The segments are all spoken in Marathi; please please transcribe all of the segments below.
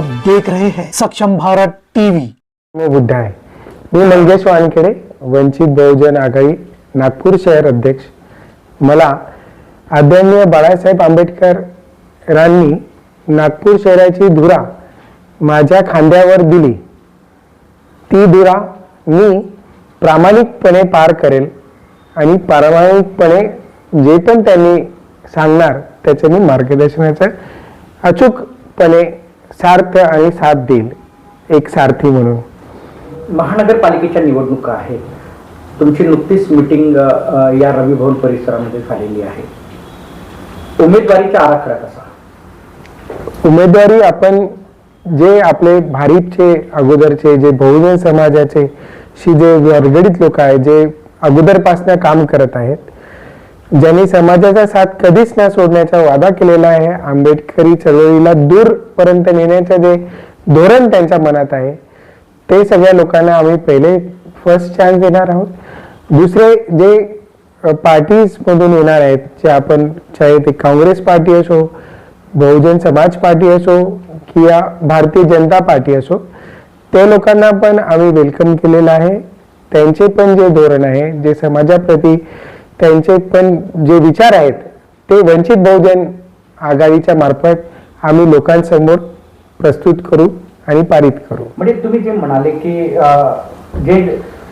देख रहे हैं सक्षम भारत टीवी। मी बुद्ध आहे मी मंगेश वानखेडे वंचित बहुजन आघाडी नागपूर शहर अध्यक्ष। मला आदरणीय बाळासाहेब आंबेडकरांनी नागपूर शहराची धुरा माझ्या खांद्यावर दिली. ती धुरा मी प्रामाणिकपणे पार करेल आणि प्रामाणिकपणे जे पण त्यांनी सांगणार त्याचं मी मार्गदर्शनाचं अचूकपणे सार्थ आणि साथ देईल एक सारथी म्हणून. महानगरपालिकेच्या निवडणुका आहेत. तुमची नुकतीच मिटिंग या रवी भवन परिसरामध्ये झालेली आहे. उमेदवारीचा आराखडा कसा? उमेदवारी आपण जे आपले भारीपचे अगोदरचे जे बहुजन समाजाचे शी जे वर्गडीत लोक आहेत जे अगोदरपासनं काम करत आहेत ज्यांनी समाजाचा साथ कधीच न सोडण्याचा वादा केलेला आहे आंबेडकरी चळवळीला दूरपर्यंत नेण्याचं जे धोरण त्यांच्या मनात आहे ते सगळ्या लोकांना आम्ही पहिले फर्स्ट चान्स देणार आहोत. दुसरे जे पार्टीज मधून येणार आहेत जे आपण चाहे ते काँग्रेस पार्टी असो बहुजन समाज पार्टी असो किंवा भारतीय जनता पार्टी असो त्या लोकांना पण आम्ही वेलकम केलेलं आहे. त्यांचे पण जे धोरण आहे जे समाजाप्रती त्यांचे पण जे विचार आहेत ते वंचित बहुजन आघाडीच्या मार्फत आम्ही लोकांसमोर प्रस्तुत करू आणि पारित करू. म्हणजे तुम्ही जे म्हणाले की जे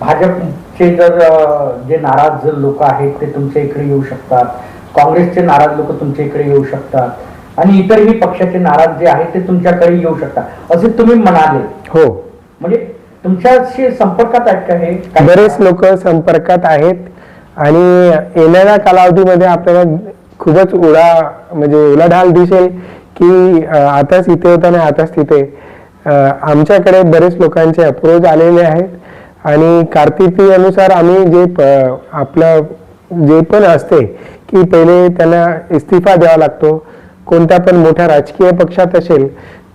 भाजपचे जर जे नाराज लोक आहेत ते तुमच्या इकडे येऊ शकतात. काँग्रेसचे नाराज लोक तुमच्या इकडे येऊ शकतात. आणि इतरही पक्षाचे नाराज जे आहेत ते तुमच्याकडे येऊ शकतात. असे तुम्ही म्हणाले. हो. म्हणजे तुमच्याशी संपर्कात आहेत का हे? बरेच लोक संपर्कात आहेत. आणि येणाऱ्या कालावधीमध्ये आपल्याला खूपच उडा म्हणजे उलाढाल दिसेल की आताच इथे होता आणि आताच तिथे. आमच्याकडे बरेच लोकांचे अप्रोच आलेले आहेत आणि कार्तिकी अनुसार आम्ही जे प- आपलं जे पण असते की पहिले त्यांना इस्तिफा द्यावा लागतो. कोणत्या पण मोठ्या राजकीय पक्षात असेल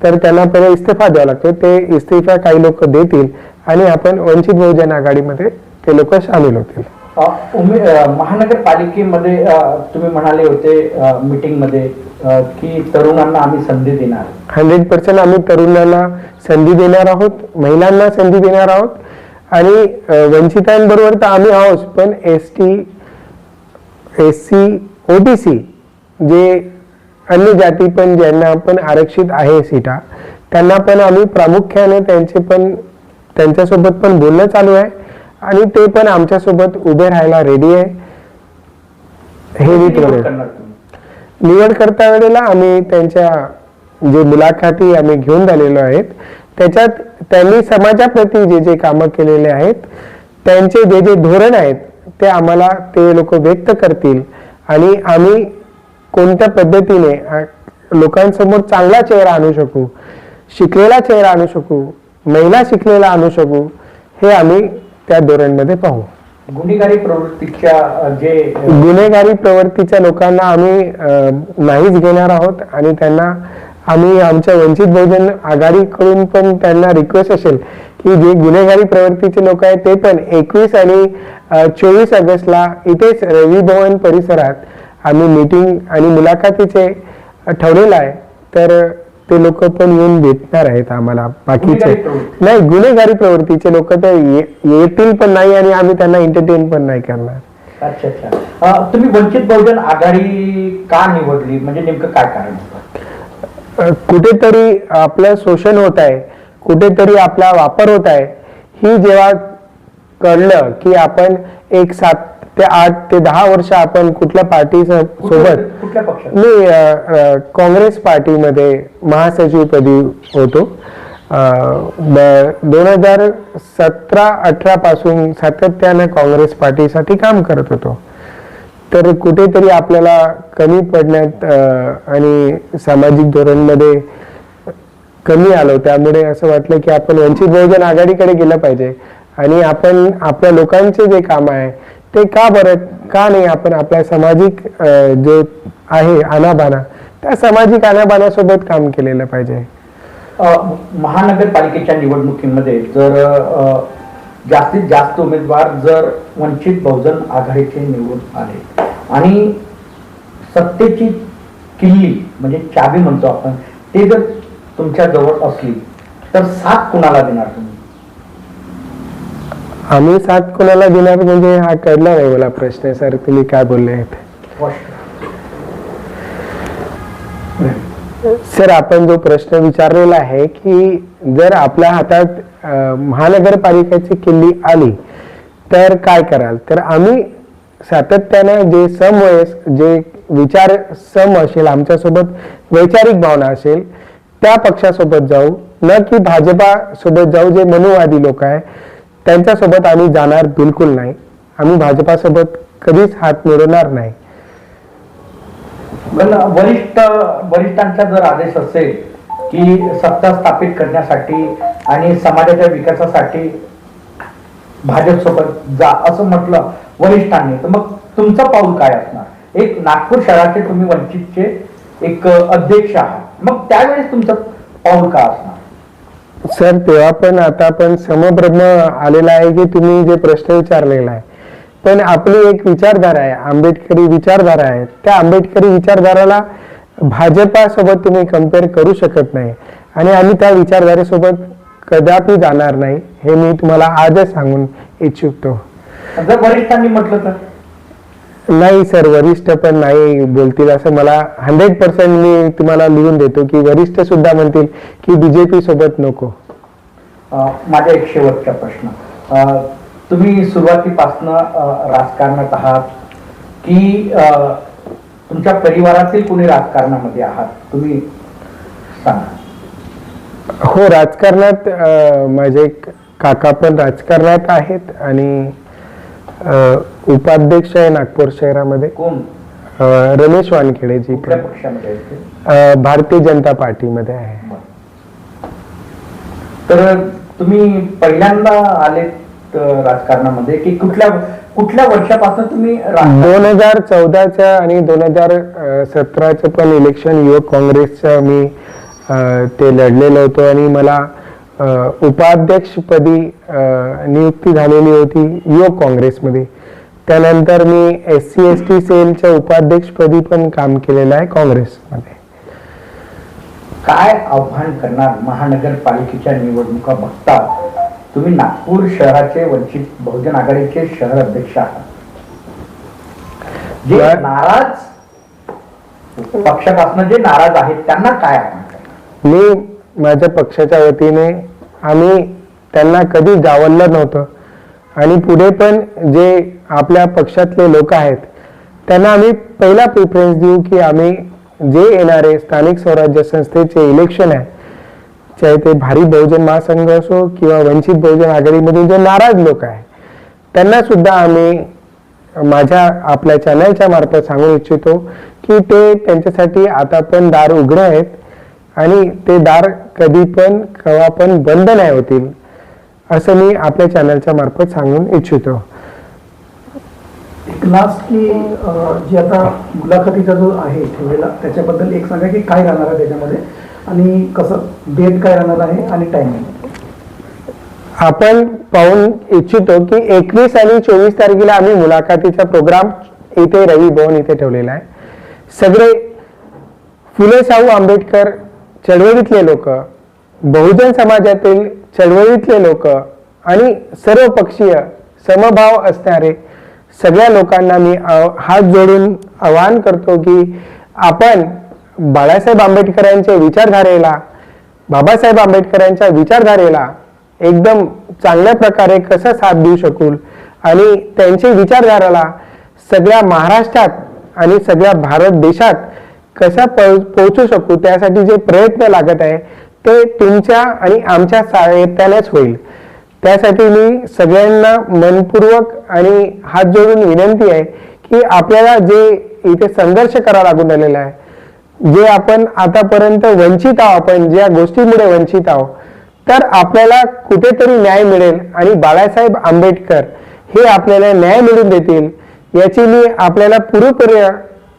तर त्यांना पहिले इस्तिफा द्यावा लागतो. ते इस्तिफा काही लोक देतील आणि आपण वंचित बहुजन आघाडीमध्ये ते लोक सामील होतील. उमे महानगरपालिकेमध्ये तुम्ही म्हणाले होते मीटिंगमध्ये की तरुणांना आम्ही संधी देणार हंड्रेड पर्सेंट आम्ही तरुणांना संधी देणार आहोत महिलांना संधी देणार आहोत आणि वंचितांबरोबर तर आम्ही आहोत पण S T S C O B C जे अन्य जाती पण ज्यांना पण आरक्षित आहे सीटा त्यांना पण आम्ही प्रामुख्याने त्यांचे पण त्यांच्यासोबत पण बोलणं चालू आहे. आणि ते पण आमच्यासोबत उभे राहायला रेडी आहे. हे मी निवड करता वेळेला आम्ही त्यांच्या जे मुलाखती आम्ही घेऊन झालेलो आहेत त्याच्यात त्यांनी समाजाप्रती जे जे कामं केलेले आहेत त्यांचे जे जे धोरण आहेत ते आम्हाला ते लोक व्यक्त करतील. आणि आम्ही कोणत्या पद्धतीने लोकांसमोर चांगला चेहरा आणू शकू शिकलेला चेहरा आणू शकू महिला शिकलेला आणू शकू हे आम्ही त्या धोरणमध्ये पाहू. गुन्हेगारी प्रवृत्तीच्या जे गुन्हेगारी प्रवृत्तीच्या लोकांना आम्ही नाहीच घेणार आहोत आणि त्यांना आम्ही आमच्या वंचित बहुजन आघाडीकडून पण त्यांना रिक्वेस्ट असेल की जे गुन्हेगारी प्रवृत्तीचे लोक आहेत ते पण एकवीस आणि चोवीस ऑगस्टला इथेच रवी भवन परिसरात आम्ही मीटिंग आणि मुलाखतीचे ठेवलेलं आहे. तर ते लोक पण येऊन भेटणार आहेत आम्हाला बाकीचे. नाही गुन्हेगारी प्रवृत्तीचे लोक तर येतील पण नाही आणि आम्ही त्यांना एंटरटेन पण नाही करणार. अच्छा अच्छा. तुम्ही वंचित बहुजन आघाडी का निवडली? म्हणजे नेमकं काय कारण होतं? कुठेतरी आपलं शोषण होत आहे कुठेतरी आपला वापर होत आहे. ही जेव्हा कळलं की आपण एक सात ते आठ ते दहा वर्ष आपण कुठल्या पार्टी सोबत मी काँग्रेस पार्टीमध्ये महासचिवपदी होतो. दोन हजार सतरा अठरा पासून सातत्यानं काँग्रेस पार्टीसाठी काम करत होतो. तर कुठेतरी आपल्याला कमी पडण्यात आणि सामाजिक धोरणमध्ये कमी आलो. त्यामुळे असं वाटलं की आपण वंचित बहुजन आघाडीकडे गेलं पाहिजे. आणि आपण आपल्या लोकांचे जे काम आहे ते का बरं का नाही आपण आपल्या सामाजिक जे आहे आनाबाना त्या सामाजिक आनाबानासोबत काम केलेलं पाहिजे? महानगरपालिकेच्या निवडणुकीमध्ये जर जास्तीत जास्त उमेदवार जर वंचित बहुजन आघाडीचे निवडून आले आणि सत्तेची किल्ली म्हणजे चाबी म्हणतो आपण ते जर तुमच्या जवळ असली तर साथ कुणाला देणार तुम्ही? आम्ही साथ कोणाला देणार म्हणजे हा कळला नाही मला प्रश्न सर तुम्ही काय बोलले सर आपण जो प्रश्न विचारलेला आहे की जर आपल्या हातात महानगरपालिकेची किल्ली आली तर काय कराल? तर आम्ही सातत्याने जे समवयस जे विचार सम असेल आमच्यासोबत वैचारिक भावना असेल त्या पक्षासोबत जाऊ. न की भाजपा सोबत जाऊ जे मनुवादी लोक आहे त्यांच्यासोबत आम्ही जाणार बिलकुल नाही. आम्ही भाजपासोबत कधीच हात मिळवणार नाही. वरिष्ठ वरिष्ठांचा जर आदेश असेल की सत्ता स्थापित करण्यासाठी आणि समाजाच्या विकासासाठी भाजप सोबत जा असं म्हटलं वरिष्ठांनी तर मग तुमचं पाऊल काय असणार? एक नागपूर शहराचे तुम्ही वंचितचे एक अध्यक्ष आहात. मग त्यावेळेस तुमचं पाऊल काय असणार? सर तेव्हा पण आता पण समब्रह्म आलेला आहे की तुम्ही जे प्रश्न विचारलेला आहे. पण आपली एक विचारधारा आहे आंबेडकरी विचारधारा आहे. त्या आंबेडकरी विचारधाराला भाजपासोबत तुम्ही कंपेअर करू शकत नाही. आणि आम्ही त्या विचारधारेसोबत कदापि जाणार नाही हे मी तुम्हाला आजच सांगून इच्छुकतो जर वरिष्ठांनी म्हटलं तर? नाही सर वरिष्ठ पण नाही बोलतील असं मला हंड्रेड पर्सेंट मी तुम्हाला लिहून देतो की वरिष्ठ सुद्धा म्हणतील की बीजेपी सोबत नको. माझा एक शेवटचा प्रश्न. तुम्ही सुरुवातीपासनं राजकारणात आहात की तुमच्या परिवारातील कोणी राजकारणामध्ये आहात? तुम्ही सांगा. हो राजकारणात माझे काका पण राजकारणात आहेत आणि अ, उपाध्यक्ष आहे नागपूर शहरामध्ये. कोण? अ, रमेश वानखेडे जी कुठल्या पण. पक्षामध्ये आहेत ते? अ, भारतीय जनता पार्टीमध्ये आहे. तर तुम्ही पहिल्यांदा आलेत अं, राजकारणामध्ये की कुठल्या कुठल्या वर्षापासून तुम्ही दोन हजार चौदाच्या आणि दोन हजार सतराचं पण इलेक्शन युवक काँग्रेसचं मी अ, ते लढलेलो होतो आणि मला उपाध्यक्षपदी नियुक्ती झालेली होती युवक काँग्रेसमध्ये त्यानंतर मी एस सी एस टी सेलच्या उपाध्यक्षपदी पण काम केलेलं आहे काँग्रेसमध्ये काय आव्हान करणार महानगरपालिकेच्या निवडणुका बघता तुम्ही नागपूर शहराचे वंचित बहुजन आघाडीचे शहर अध्यक्ष आहात जे. नाराज पक्षापासून जे नाराज आहेत त्यांना काय आव्हान? मी माझ्या पक्षाच्या वतीने आम्ही त्यांना कधी जावललं नव्हतं. आणि पुढे पण जे आपल्या पक्षातले लोक आहेत त्यांना आम्ही पहिला प्रिफरन्स देऊ की आम्ही जे येणारे स्थानिक स्वराज्य संस्थेचे इलेक्शन आहे चाहे ते भारी बहुजन महासंघ असो किंवा वंचित बहुजन आघाडीमधून जे नाराज लोक आहे त्यांना सुद्धा आम्ही माझ्या आपल्या चॅनलच्या मार्फत सांगू इच्छितो की ते त्यांच्यासाठी आता पण दार उघडे आहेत. आणि ते दार कधी पण केव्हा पण बंद नाही होतील असं मी आपल्या चॅनलच्या मार्फत सांगून इच्छितो. एक लास्ट की जी आता मुलाखतीचा जो आहे ठेवलेला त्याच्याबद्दल एक सांगा की काय राहणार आहे त्याच्यामध्ये आणि कसं डेट काय राहणार आहे आणि टायमिंग आपण पाहून इच्छितो की एकवीस आणि चोवीस तारखेला आम्ही मुलाखतीचा प्रोग्राम इथे रवी भवन इथे ठेवलेला आहे. सगळे फुले शाहू आंबेडकर चळवळीतले लोक बहुजन समाजातील चळवळीतले लोक आणि सर्व पक्षीय समभाव असणारे सगळ्या लोकांना मी हात जोडून आवाहन करतो की आपण बाळासाहेब आंबेडकरांच्या विचारधारेला बाबासाहेब आंबेडकरांच्या विचारधारेला एकदम चांगल्या प्रकारे कसं साथ देऊ शकू आणि त्यांची विचारधाराला सगळ्या महाराष्ट्रात आणि सगळ्या भारत देशात कसा पोहोचू शकू त्यासाठी जे प्रयत्न लागत आहे ते तुमच्या आणि आमच्या साहित्यानेच होईल. त्यासाठी मी सगळ्यांना मनपूर्वक आणि हात जोडून विनंती आहे की आपल्याला जे इथे संघर्ष करावा लागून राहिलेला आहे जे आपण आतापर्यंत वंचित आहोत आपण ज्या गोष्टीमुळे वंचित आहोत तर आपल्याला कुठेतरी न्याय मिळेल आणि बाळासाहेब आंबेडकर हे आपल्याला न्याय मिळून देतील याची मी आपल्याला पूर्णपणे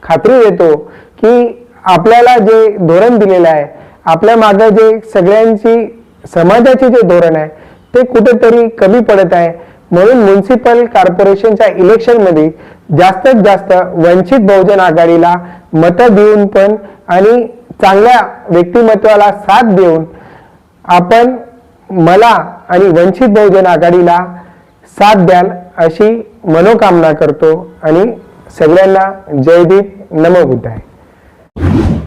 खात्री देतो. की आपल्याला जे धोरण दिलेलं आहे आपल्या मागे जे सगळ्यांची समाजाचे जे धोरण आहे ते कुठेतरी कमी पडत आहे. म्हणून म्युन्सिपल कॉर्पोरेशनच्या इलेक्शनमध्ये जास्तीत जास्त वंचित बहुजन आघाडीला मतं देऊन पण आणि चांगल्या व्यक्तिमत्वाला साथ देऊन आपण मला आणि वंचित बहुजन आघाडीला साथ द्याल अशी मनोकामना करतो आणि सगळ्यांना जयदीप भीम. नमो बुद्धाय. you.